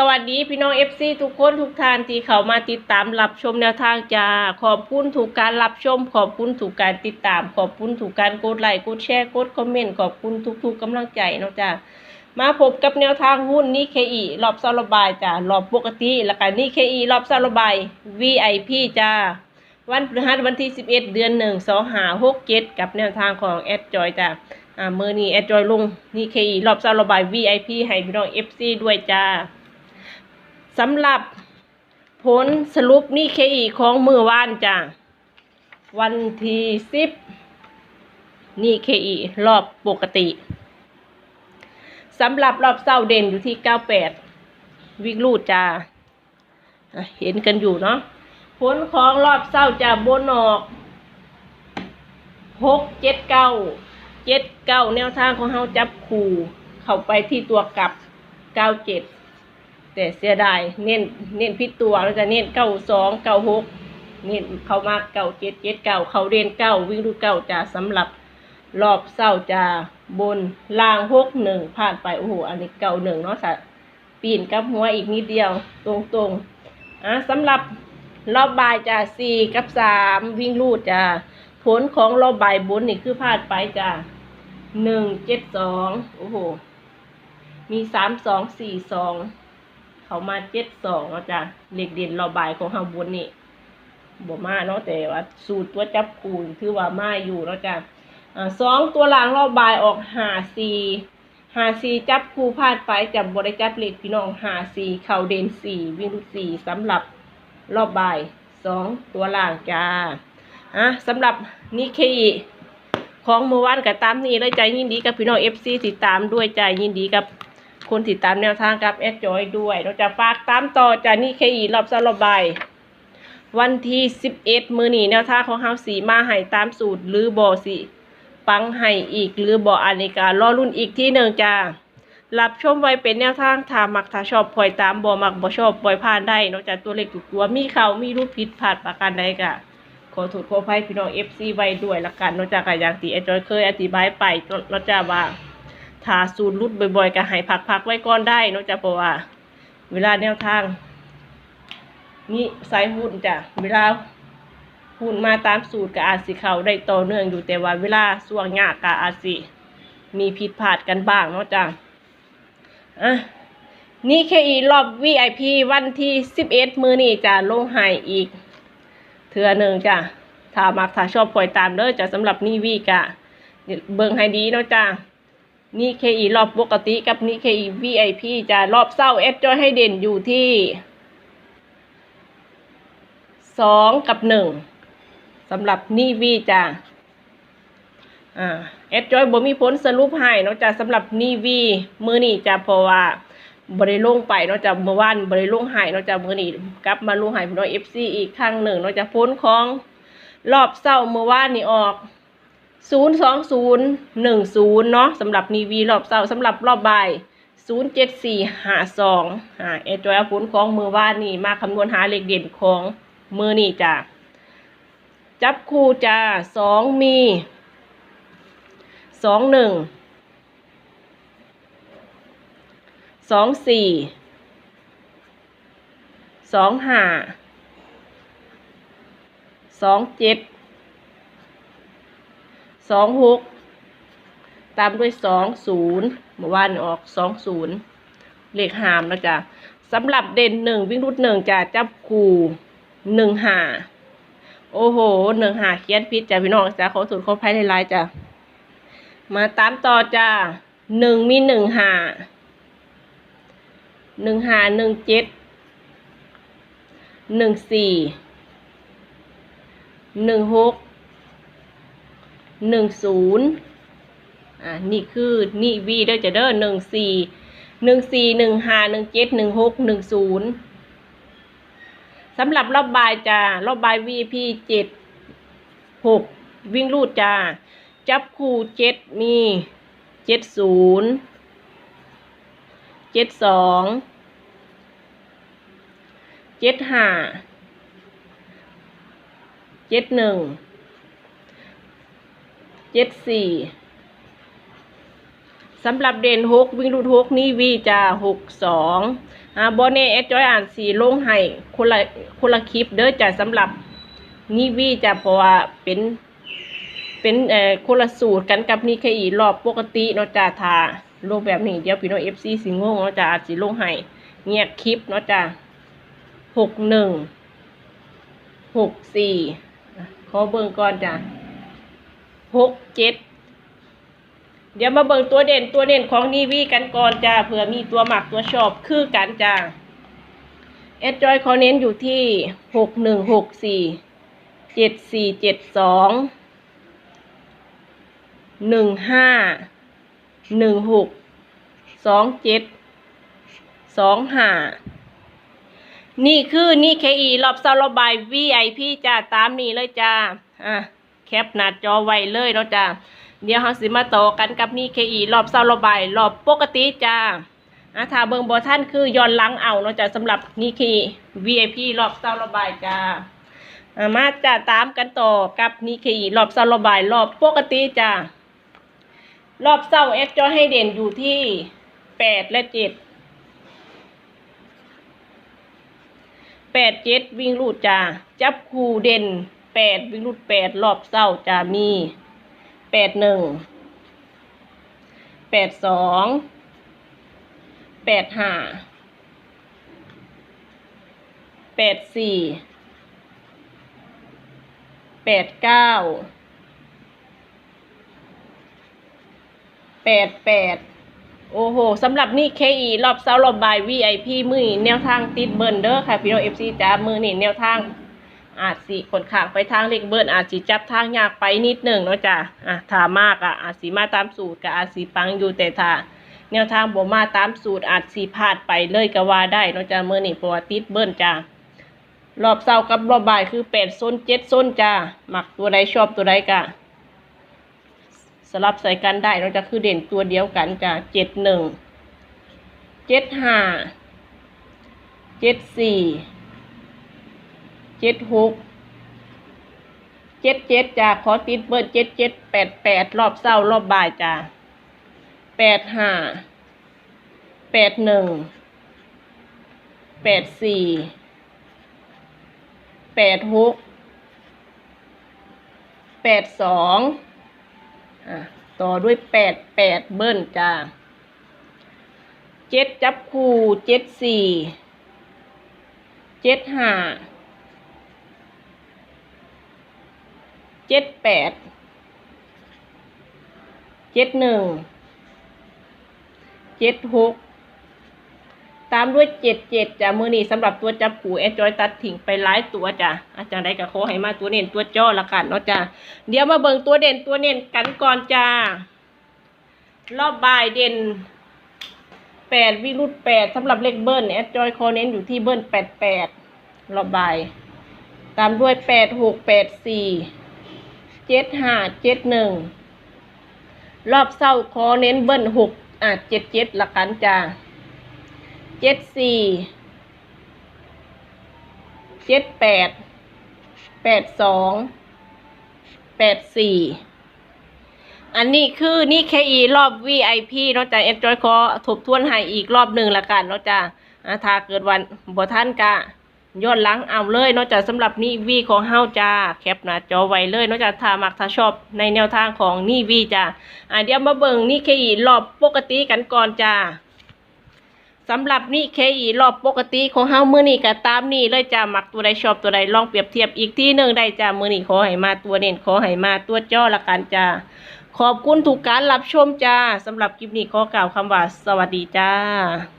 สวัสดีพี่น้องเอฟซีทุกคนทุกท่านที่เข้ามาติดตามรับชมแนวทางจ้าขอบคุณถูกการรับชม ขอบคุณถูกการติดตาม ขอบคุณถูกการกดไลค์กดแชร์กดคอมเมนต์ขอบคุณทุกๆกำลังใจเนาะจ้ามาพบกับแนวทางหุ้นนี่เคอีรอบซาระบายจ้ารอบปกติแล้วก็นี่เคอีรอบซาระบาย VIP จ้าวันพฤหัสวันที่ 11 เดือน1 2หา6 7กับแนวทางของแอดจอยจ้าอ่ามือนี้แอดจอยลงนี่เคอีรอบซาระบาย VIP ให้พี่น้อง FC ด้วยจ้า สำหรับผลสรุปนี่เคอีของมือวานจ้ะวันที่สิบนี่เคอีรอบปกติสำหรับรอบเศร้าเด่นอยู่ที่เก้าแปดวิกลูดจ้าอะเห็นกันอยู่เนาะผลของรอบเศร้าจะบนออกหกเจ็ดเก้าเจ็ดเก้าแนวทางของเฮาจับคู่ เข้าไปที่ตัวกลับเก้าเจ็ด แต่เสียดายเน้นเน้นพิษตัวแล้วจะเน้นเก้าสองเก้าหกเน้นเข้ามาเก้าเจ็ดเจ็ดเก้าเขาเรียนเก้าวิ่งดูเก้าจะสำหรับรอบเศร้าจะบนล่างหกหนึ่งผ่านไปโอ้โหอันนี้เก้าหนึ่งเนาะสะปีนกับหัวอีกนิดเดียวตรงตรงอะสำหรับรอบบ่ายจะสี่กับสามวิ่งลูดจะผลของรอบบ่ายบนนี่คือพลาดไปจะหนึ่งเจ็ดสองโอ้โหมีสามสองสี่สอง เขามาเจ็ดสองนะจ้ะเหล็กเด่นราบายของเฮาบนนี่บ่มาเนาะแต่ว่า สูตรตัวจับคูณคือว่ามาอยู่เนาะจ้ะสองตัวหลังราบายออกหาสี่หาสี่จับคูพลาดไปจับบริจับเหล็กพี่น้องหาสี่เข่าเด่นสี่วิ่งลูกสี่สำหรับรอบบายสองตัวหลังจ้าอะสำหรับนิเคอีของเมื่อวานกับตามนี้เลยใจยินดีกับพี่น้องเอฟซีติดตามด้วยใจยินดีกับ คนติดตามแนวทางกับแอดจอยด้วยเราจะฝากตามต่อจากนี่เคอีรอบสลบายวันที่สิบเอ็ดมือหนีแนวทางของเฮาสีมาให้ตามสูตรหรือบ่อสีปังให้อีกหรือบ่ออานิการอรุ่นอีกที่หนึ่งจ้ารับชมไว้เป็นแนวทางถามักถ้าชอบปล่อยตามบ่มักบ่ชอบปล่อยผ่านได้นอกจากตัวเลขถูกตัวมีเขามีรูปผิดพลาดประการใดกะขอโทษขอภัยพี่น้อง FC ไว้ด้วยละกันนอกจากกอย่างที่แอดจอยเคยอธิบายไปนอกจากว่า ถ้าสูตรรุดบ่อยๆก็ให้พักๆไว้ก่อนได้เนอกจากเพราะว่า เวลาแนวทางนี่สายหุ่นจ้ะเวลาหุ่นมาตามสูตรก็อาจสิเขาได้ต่อเนื่องอยู่แต่ว่าเวลาส่วงยากก็อาจสิมีผิดพลาดกันบ้างเนาะจ้ะอะนี่แค่อีรอบ VIP วันที่ 11 มือนี่จะลงให้อีกเทื่อหนึ่งจ้ะถ้ามักถ้าชอบปล่อยตามเด้อจะสำหรับนี่วีกะเบิ่งให้ดีเนาะจ้ะ นี่เคอีรอบปกติกับนี่เคอี VIP จะรอบเศร้าเอสจอยให้เด่นอยู่ที่สองกับหนึ่งสำหรับนี่วีจ้ะอ่าเอสจอยบ่มีผลสรุปให้เนาะจ้ะสำหรับนี่วีมือนี่จ้ะเพราะว่าบริลงไปเนาะจ้ะเมื่อวานบริลงห้เนาะจ้ะมือนี่กลับมาลงให้พี่น้องเอฟซีอีกครั้งหนึ่งเนาะจ้ะผลของรอบเศร้าเมื่อวานนี่ออก ศูนย์สองศูนย์หนึ่งศูนย์เนาะสำหรับนีวีรอบเสาร์สำหรับรอบบ่ายศูนย์เจ็ดสี่หาสองหาเอจอยผลของมือว่านนี่มาคำนวณหาเลขเด่นของมือนี่จ้ะจับคู่จ้าสองมีสองหนึ่งสองสี่สองห้าสองเจ็ด สองหกตามด้วยสองศูนย์เมื่อวานออกสองศูนย์เลขหามนะจ๊ะสำหรับเด่นหนึ่งวิ่งรุดหนึ่งจะจับคู่หนึ่งหาโอ้โหหนึ่งหาเขียนพิษจ้ะพี่น้องจ้ะขอสูตรขอภัยในไลน์จ้ะมาตามต่อจ้ะหนึ่งมีหนึ่งหาหนึ่งหาหนึ่งเจ็ดหนึ่งสี่หนึ่งหก หนึ่งศูนย์อ่านี่คือนี่วีเด้อจะเด้อหนึ่งสี่หนึ่งสี่หนึ่งห้าหนึ่งเจ็ดหนึ่งหกหนึ่งศูนย์สำหรับรอบบายจ้ารอบบายวีพีเจ็ดหกวิ่งรูดจ้า จับคู่เจ็ดมีเจ็ดศูนย์เจ็ดสองเจ็ดห้าเจ็ดหนึ่ง เจ็ดสี่สำหรับเด่นหกวิ่งรูดหกนี่วีจะหกสองอ่าบอเน่เอสจอยอ่านสีลงให้คนละคนละคลิปเด้อจ้ะสำหรับนี่วีจะเพราะว่าเป็นเป็นเอ่อคนละสูตรกันกับนี่แค่อีรอบปกติเนาะจ้ะทาลงแบบนี้เดี๋ยวพี่น้องเอฟซีสิงงเนาะจ้ะอาจสิลงให้เงียบคลิปเนาะจ้ะหกหนึ่งหกสี่ขอเบิ่งก่อนจ้ะ หกเจ็ดเดี๋ยวมาเบิ่งตัวเด่นตัวเด่นของนีวีกันก่อนจ้าเผื่อมีตัวหมักตัวชอบคือกันจ้าเอสจอยเขาเน้นอยู่ที่หกหนึ่งหกสี่เจ็ดสี่เจ็ดสองหนึ่งห้าหนึ่งหกสองเจ็ดสองห้านี่คือนี่เคอีรอบซาลบาย VIP จ้าตามนี้เลยจ้าอะ แคปหน้าจอไว้เลยเนาะจ้าเดี๋ยวเราสิมาต่อกันกับนี่ KE รอบเศร้ารอบบายรอบปกติจ้าอะถ้าเบิ่งบอท่านคือย้อนหลังเอาเนาะจ้ะสำหรับนี่ KE VIP รอบเศร้ารอบบายจ้ามาจ้าตามกันต่อกับนี่ KE รอบเศร้ารอบบายรอบปกติจ้ารอบเศร้าเอสจอให้เด่นอยู่ที่แปดและเจ็ดแปดเจ็ดวิ่งรูดจ้าจับคู่เด่น แปดวิ่งรูดแปดรอบเศร้าจ้ามีแปดหนึ่งแปดสองแปดห้าแปดสี่แปดเก้าแปดแปดโอ้โหสำหรับนี่ KE รอบเซารอบบาย VIP มือแนวทางติดเบิร์นเด้อค่ะ พี่น้อง FC จ้ามือนี่แนวทาง อาจสิขนขางไปทางเล็กเบิร์นอาจสิจับทางยากไปนิดหนึ่งเนาะจ้ะอะถามากอะอาจสิมาตามสูตรกับอาจสิปังอยู่แต่ถ้าแนวทางบ่มาตามสูตรอาจสิพลาดไปเลยก็ว่าได้เนาะจ้ะเมื่อนี่เพราะว่าติดเบิร์นจ้ะรอบเศร้ากับรอบบ่ายคือแปดโซนเจ็ดโซนจ้ะหมักตัวใดชอบตัวใดกะสลับใส่กันได้เนาจะคือเด่นตัวเดียวกันจ้ะเจ็ดหนึ่งเจ็ดห้าเจ็ดสี่ เจ็ดหกเจ็ดเจ็ดจ้าขอติดเบอร์เจ็ดเจ็ดแปดแปดรอบเศร้ารอบบ่ายจ้าแปดห้าแปดหนึ่งแปดสี่แปดหกแปดสองอะต่อด้วยแปดแปดเบิ้ลจ้าเจ็ดจับคู่เจ็ดสี่เจ็ดห้า เจ็ดแปด เจ็ดหนึ่ง เจ็ดหก ตามด้วยเจ็ดเจ็ดจ้ะมือนี้สำหรับตัวจับผูแอจอยตัดทิ้งไปหลายตัวจ้ะอาจารย์ได้กับโคให้มาตัวเน้นตัวจ้อละกันเนาะจ้ะเดี๋ยวมาเบิ่งตัวเด่นตัวเน้นกันก่อนจ้ารอบบ่ายเด่นแปดวิรุตแปดสำหรับเลขเบิ้ลแอดจอยคอเน้นอยู่ที่เบิ้ลแปดแปดรอบบ่าย ตามด้วยแปดหกแปดสี่ เจ็ดห้าเจ็ดหนึ่งรอบเศร้าคอเน้นเบิ้ลหกอะเจ็ดเจ็ดละกันจ้าเจ็ดสี่เจ็ดแปดแปดสองแปดสี่อันนี้คือนี่แค่อีรอบ VIP เนาะจ้ะเอ็นจอยคอทบทวนให้อีกรอบหนึ่งละกันเนาะจ้ะอะถ้าเกิดวันบ่ท่านกะ ย้อนหลังเอาเลยนอกจากสำหรับนี่วีของเฮาจ้าแคปหน้าจอไว้เลยนอกจากถ้ามักถ้าชอบในแนวทางของนี่วีจ้าอ่าเดี๋ยวมาเบิ่งนี่เคอีรอบปกติกันก่อนจ้าสำหรับนี่เคอีรอบปกติของเฮามื้อนี้ก็ตามนี่เลยจ้ามักตัวใดชอบตัวใดลองเปรียบเทียบอีกที่หนึ่งได้จ้ามื้อนี้ขอให้มาตัวเน้นขอให้มาตัวจ้อละกันจ้าขอบคุณทุกการรับชมจ้าสำหรับคลิปนี้ขอกล่าวคำว่าสวัสดีจ้า